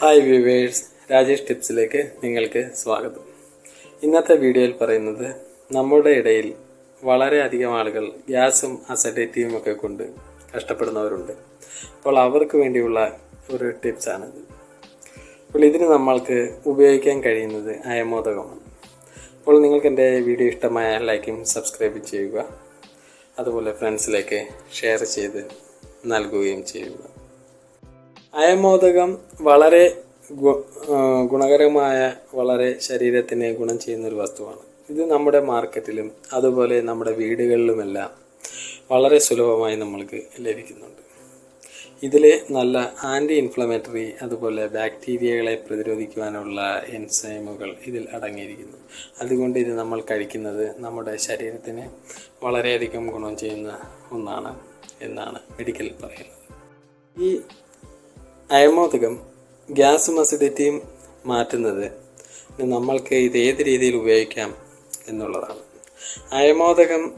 Hi viewers Rajesh ടിപ്സിലേക്ക് നിങ്ങൾക്ക് സ്വാഗതം. ഇന്നത്തെ വീഡിയോയിൽ പറയുന്നത് നമ്മുടെ ഇടയിൽ വളരെയധികം ആളുകൾ ഗ്യാസും അസഡിറ്റിയും ഒക്കെ കൊണ്ട് കഷ്ടപ്പെടുന്നവരുണ്ട്. അപ്പോൾ അവർക്ക് വേണ്ടിയുള്ള ഒരു ടിപ്സാണിത് അപ്പോൾ ഇതിന് നമ്മൾക്ക് ഉപയോഗിക്കാൻ കഴിയുന്നത് അയമോദകമാണ്. അപ്പോൾ നിങ്ങൾക്ക് എന്റെ വീഡിയോ ഇഷ്ടമായ ലൈക്കും സബ്സ്ക്രൈബ് ചെയ്യുക. അതുപോലെ ഫ്രണ്ട്സിലേക്ക് ഷെയർ ചെയ്ത് നൽകുകയും ചെയ്യുക. അയമോദകം വളരെ ഗുണകരമായ വളരെ ശരീരത്തിന് ഗുണം ചെയ്യുന്ന ഒരു വസ്തുവാണ്. ഇത് നമ്മുടെ മാർക്കറ്റിലും അതുപോലെ നമ്മുടെ വീടുകളിലുമെല്ലാം വളരെ സുലഭമായി നമ്മൾക്ക് ലഭിക്കുന്നുണ്ട്. ഇതിൽ നല്ല ആന്റി ഇൻഫ്ലമേറ്ററി അതുപോലെ ബാക്ടീരിയകളെ പ്രതിരോധിക്കുവാനുള്ള എൻസൈമുകൾ ഇതിൽ അടങ്ങിയിരിക്കുന്നു. അതുകൊണ്ട് ഇത് നമ്മൾ കഴിക്കുന്നത് നമ്മുടെ ശരീരത്തിന് വളരെയധികം ഗുണം ചെയ്യുന്ന ഒന്നാണ് എന്നാണ് മെഡിക്കൽ പറയുന്നത്. ഈ അയമോദകം ഗ്യാസും അസിഡിറ്റിയും മാറ്റുന്നത് നമ്മൾക്ക് ഇത് ഏത് രീതിയിൽ ഉപയോഗിക്കാം എന്നുള്ളതാണ്. അയമോദകം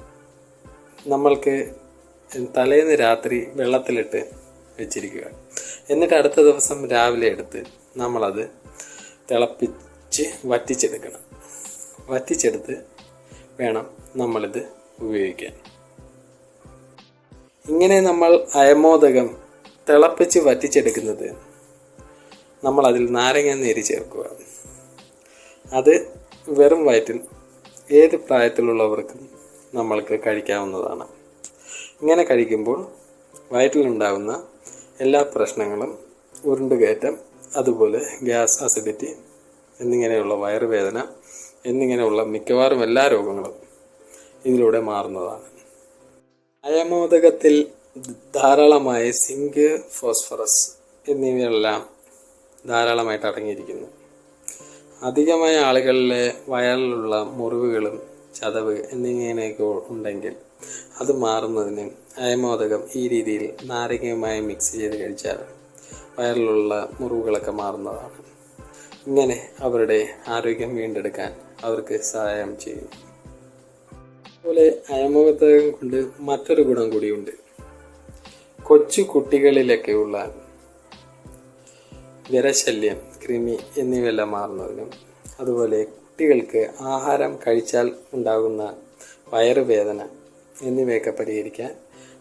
നമ്മൾക്ക് തലേന്ന് രാത്രി വെള്ളത്തിലിട്ട് വെച്ചിരിക്കുക. എന്നിട്ട് അടുത്ത ദിവസം രാവിലെ എടുത്ത് നമ്മളത് തിളപ്പിച്ച് വറ്റിച്ചെടുക്കണം. വറ്റിച്ചെടുത്ത് വേണം നമ്മളിത് ഉപയോഗിക്കാൻ. ഇങ്ങനെ നമ്മൾ അയമോദകം തിളപ്പിച്ച് വറ്റിച്ചെടുക്കുന്നത് നമ്മൾ അതിൽ നാരങ്ങ നീര് ചേർക്കുക. അത് വെറും വയറ്റിൽ ഏത് പ്രായത്തിലുള്ളവർക്കും നമ്മൾക്ക് കഴിക്കാവുന്നതാണ്. ഇങ്ങനെ കഴിക്കുമ്പോൾ വയറ്റിലുണ്ടാകുന്ന എല്ലാ പ്രശ്നങ്ങളും ഉരുണ്ടുകയറ്റം അതുപോലെ ഗ്യാസ് അസിഡിറ്റി എന്നിങ്ങനെയുള്ള വയറുവേദന എന്നിങ്ങനെയുള്ള മിക്കവാറും എല്ലാ രോഗങ്ങളും ഇതിലൂടെ മാറുന്നതാണ്. അയമോദകത്തിൽ ധാരാളമായ സിങ്ക് ഫോസ്ഫറസ് എന്നിവയെല്ലാം ധാരാളമായിട്ട് അടങ്ങിയിരിക്കുന്നു. അധികമായ ആളുകളിലെ വയറിലുള്ള മുറിവുകളും ചതവ് എന്നിങ്ങനെയൊക്കെ ഉണ്ടെങ്കിൽ അത് മാറുന്നതിന് അയമോദകം ഈ രീതിയിൽ നാരങ്ങയുമായി മിക്സ് ചെയ്ത് കഴിച്ചാൽ വയറിലുള്ള മുറിവുകളൊക്കെ മാറുന്നതാണ്. ഇങ്ങനെ അവരുടെ ആരോഗ്യം വീണ്ടെടുക്കാൻ അവർക്ക് സഹായം ചെയ്യും. അതുപോലെ അയമോദകം കൊണ്ട് മറ്റൊരു ഗുണം കൂടിയുണ്ട്. കൊച്ചു കുട്ടികളിലൊക്കെയുള്ള വിരശല്യം കൃമി എന്നിവയെല്ലാം മാറുന്നതിനും അതുപോലെ കുട്ടികൾക്ക് ആഹാരം കഴിച്ചാൽ ഉണ്ടാകുന്ന വയറുവേദന എന്നിവയൊക്കെ പരിഹരിക്കാൻ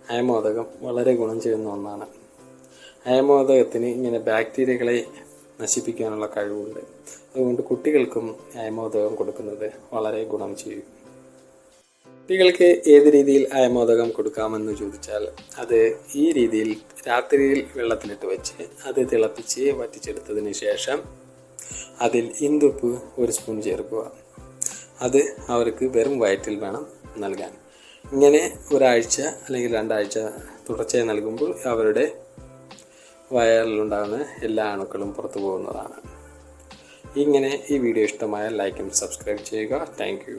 അയമോദകം വളരെ ഗുണം ചെയ്യുന്ന ഒന്നാണ്. അയമോദകത്തിന് ഇങ്ങനെ ബാക്ടീരിയകളെ നശിപ്പിക്കാനുള്ള കഴിവുണ്ട്. അതുകൊണ്ട് കുട്ടികൾക്കും അയമോദകം കൊടുക്കുന്നത് വളരെ ഗുണം ചെയ്യും. കുട്ടികൾക്ക് ഏത് രീതിയിൽ അയമോദകം കൊടുക്കാമെന്ന് ചോദിച്ചാൽ അത് ഈ രീതിയിൽ രാത്രിയിൽ വെള്ളത്തിലിട്ട് വെച്ച് അത് തിളപ്പിച്ച് വറ്റിച്ചെടുത്തതിന് ശേഷം അതിൽ ഇന്തുപ്പ് ഒരു സ്പൂൺ ചേർക്കുക. അത് അവർക്ക് വെറും വയറ്റിൽ വേണം നൽകാൻ. ഇങ്ങനെ ഒരാഴ്ച അല്ലെങ്കിൽ രണ്ടാഴ്ച തുടർച്ചയായി നൽകുമ്പോൾ അവരുടെ വയറിലുണ്ടാകുന്ന എല്ലാ അണുക്കളും പുറത്തു പോകുന്നതാണ്. ഇങ്ങനെ ഈ വീഡിയോ ഇഷ്ടമായാൽ ലൈക്കും സബ്സ്ക്രൈബ് ചെയ്യുക. താങ്ക്